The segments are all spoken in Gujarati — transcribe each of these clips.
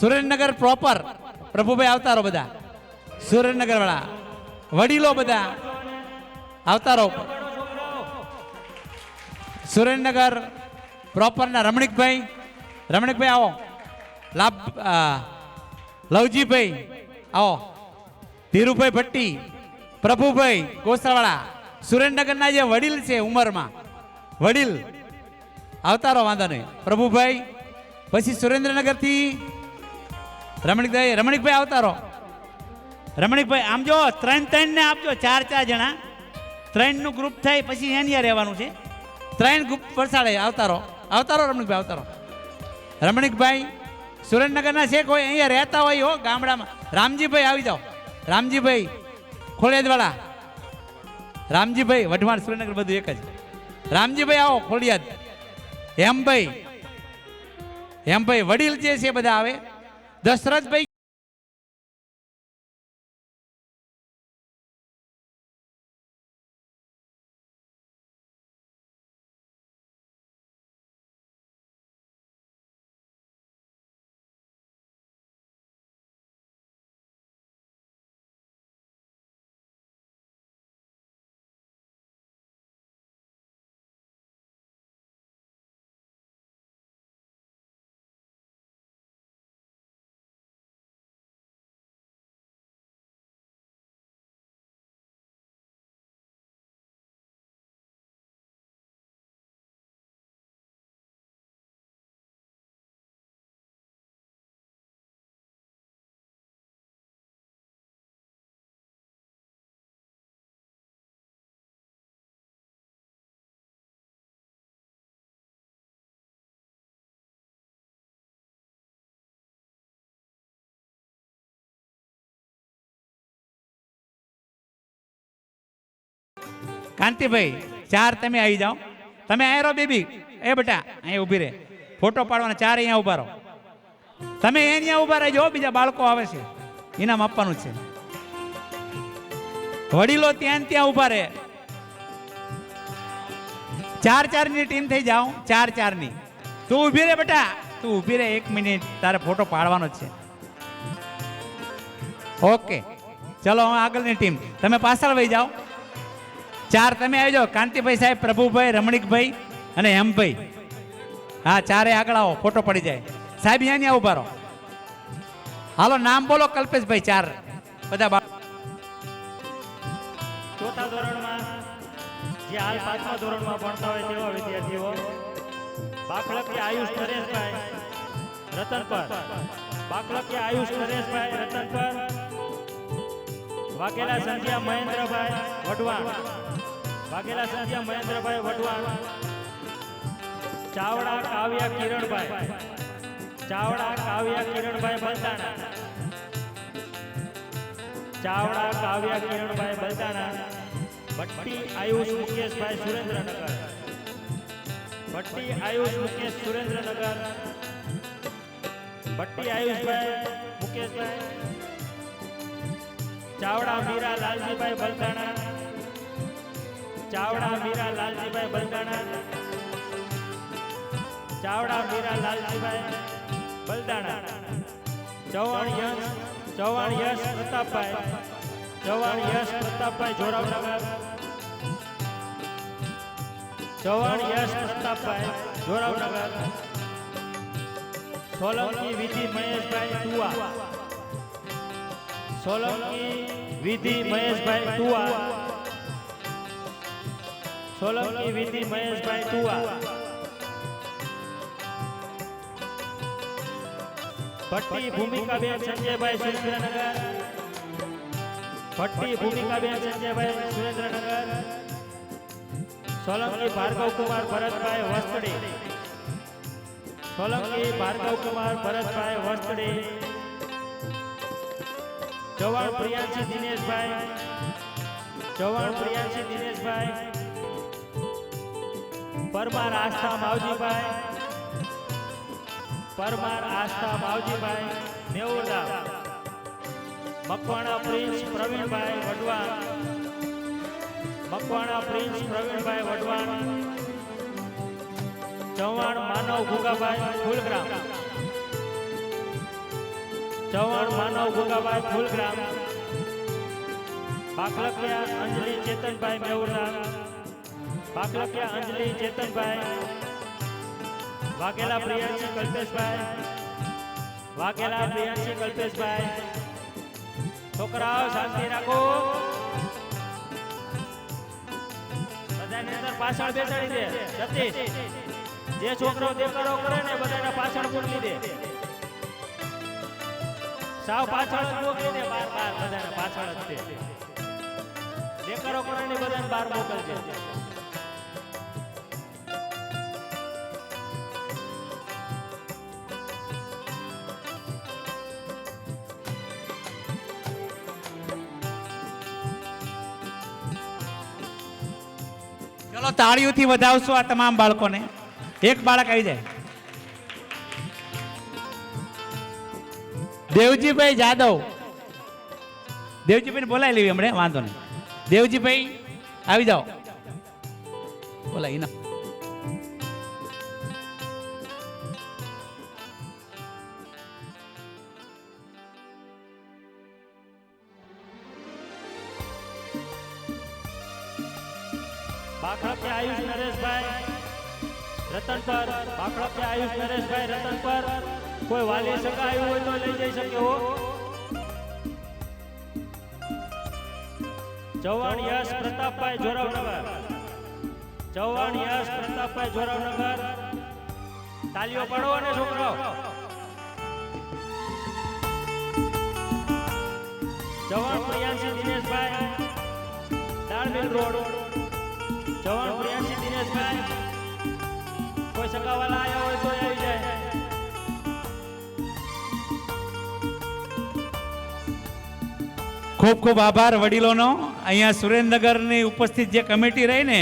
સુરેન્દ્રનગર પ્રોપર પ્રભુભાઈ આવતારો બધા. સુરેન્દ્રનગર વાળા વડીલો બધા આવતારો. સુરેન્દ્રનગર પ્રોપરના રમણીકભાઈ. રમણીકભાઈ આવો. લાભ લવજીભાઈ. આવો. ધીરુભાઈ ભટ્ટી. પ્રભુભાઈ કોસરાવાળા. સુરેન્દ્રનગરના જે વડીલ છે ઉંમરમાં. વડીલ. આવતારો વાંધો નહીં. પ્રભુભાઈ, પછી સુરેન્દ્રનગરથી રમણીકભાઈ રમણીકભાઈ આવતારો. રમણીકભાઈ, આમ જો, ત્રણ ત્રણ ને આપજો, ચાર ચાર જણા. ત્રણનું ગ્રુપ થાય, પછી એની રહેવાનું છે. ત્રણ ગ્રુપ વરસાડે આવતારો. આવતારો રમણીકભાઈ આવતારો. રમણીકભાઈ, સુરેન્દ્રનગરના છે કોઈ? અહીંયા રહેતા હોય હો, ગામડામાં. રામજીભાઈ, આવી જાઓ. રામજીભાઈ, ખોડિયાદવાળા. રામજીભાઈ, વઢવાણ, સુરેન્દ્રનગર, બધું એક જ. રામજીભાઈ, આવો, ખોડિયાદ. હેમભાઈ. હેમભાઈ, વડીલ જે છે બધા આવે દશરથભાઈ કાંતિભાઈ, ચાર તમે આવી જાઓ. તમે અહીંયા રહો બેબી. એ બેટા, અહીંયા ઊભી રહે. ફોટો પાડવાના ચાર અહીંયા ઊભા રહો. તમે અહીંયા ઊભા રહેજો બીજા બાળકો આવે છે. ઇનામ આપવાનું છે. વડીલો ત્યાં ત્યાં ઊભા રહે. ચાર ચારની ટીમ થઈ જાઓ, ચાર ચારની તું ઊભી રહે બેટા. તું ઊભી રહે, એક મિનિટ તારે ફોટો પાડવાનો છે. ઓકે. ચલો આગળની ટીમ. તમે પાછળ વહી જાઓ. ચાર, તમે આવી જાઓ. કાંતિભાઈ સાહેબ, પ્રભુભાઈ, રમણીકભાઈ અને હેમભાઈ. હા, ચારે આગળ આવો, ફોટો પડી જાય. સાહેબ અહીંયા નહીં ઊભા રહો. હાલો, નામ બોલો કલ્પેશભાઈ, ચાર. બધા બાળકો ચોથા ધોરણમાં, જે હાલ પાંચમા ધોરણમાં ભણતા હોય તેવા વિદ્યાર્થીઓ બાકલકી આયુષ નરેશભાઈ રતન પર બાકલકી આયુષ નરેશભાઈ રતન પર વાઘેલા સંધ્યા મહેન્દ્રભાઈ, વઢવાણ. વાઘેલા સંધ્યા મહેન્દ્રભાઈ વઢવાણ, ચાવડા કાવ્યા કિરણભાઈ, ચાવડા કાવ્યા કિરણભાઈ બલતાણા, ચાવડા કાવ્યા કિરણભાઈ બલતાણા, ભટ્ટી આયુષ મુકેશભાઈ સુરેન્દ્રનગર, ભટ્ટી આયુષ મુકેશ સુરેન્દ્રનગર, ભટ્ટી આયુષભાઈ મુકેશભાઈ, ચાવડા મીરા લાલજીભાઈ બલદાણા ચાવડા મીરા લાલજીભાઈ બલદાણા ચાવડા મીરા લાલજીભાઈ બલદાણા ચૌહાણ યશ ચૌહાણ યશ પ્રતાપભાઈ ચૌહાણ યશ પ્રતાપભાઈ જોરાવનગર ચૌહાણ યશ પ્રતાપભાઈ જોરાવનગર સોલંકી વિધિ મહેશભાઈ ટુવા સોલંકી વિધિ મહેશભાઈ ટુવા સોલંકી વિધિ મહેશભાઈ ટુવા ભટ્ટી ભૂમિકાબેન સંજયભાઈ સુરેન્દ્રનગર ભટ્ટી ભૂમિકાબેન સંજયભાઈ સુરેન્દ્રનગર સોલંકી ભાર્ગવ કુમાર ભરતભાઈ વસ્તડી સોલંકી ભાર્ગવ કુમાર ભરતભાઈ વસ્તડી ચૌહાણ પ્રિયાંશી દિનેશભાઈ ચૌહાણ પ્રિયાંશી દિનેશભાઈ પરમાર આસ્થા માવજીભાઈ પરમાર આસ્થા માવજીભાઈ નેવડા મકવાણા પ્રિન્સ પ્રવીણભાઈ વડવાણ મકવાણા પ્રિન્સ પ્રવીણભાઈ વડવાણ ચૌહાણ માનવ ગુગાભાઈ ફૂલગ્રામ. ચૌહાણ માનવ ગુગાભાઈ ફૂલગ્રામ. બાકલકિયા અંજલિ ચેતનભાઈ મેવડા બાકલકિયા અંજલિ ચેતનભાઈ. વાઘેલા પ્રિયાંશી કલ્પેશભાઈ. વાઘેલા પ્રિયાંશી કલ્પેશભાઈ. છોકરાઓ શાંતિ રાખો. બધાની અંદર પાછળ બેસાડી દે. સતીશ જે છોકરો દેકારો કરે ને બધાને પાછળ મોકલી દે. સાવ પાછળ જ મોકલી દે, બાર બાર બધાને પાછળ જ દે. દેકારો કરે ને બધાને બાર મોકલજે. ચલો, તાળીઓથી વધાવશો આ તમામ બાળકોને. એક બાળક આવી જાય. દેવજીભાઈ જાદવ. દેવજીભાઈ બોલાવી લેવી હમણે, વાંધો નહીં. દેવજીભાઈ, આવી જાઓ. બોલાવી ના બાખડકે આયુષ નરેશભાઈ. રતન પર બાખડકે આયુષ નરેશભાઈ રતન પર. કોઈ વાલી સગા આવ્યું હોય તો લઈ જઈ શકે હો. ચૌહાણ યશ પ્રતાપભાઈ જોરાવનગર. ચૌહાણ યશ પ્રતાપભાઈ જોરાવનગર. તાલીઓ પડો અને છોકરાઓ. ચૌહાણ પ્રિયાંશી દિનેશભાઈ. દાળમિલ રોડ. ચૌહાણ પ્રિયાંશી દિનેશભાઈ. કોઈ સગાવાલા આવ્યા હોય તો આવી જાય. ખૂબ ખૂબ આભાર વડીલોનો. અહીંયા સુરેન્દ્રનગરની ઉપસ્થિત જે કમિટી રહી ને,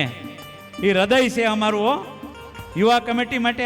એ હૃદય છે અમારું યુવા કમિટી માટે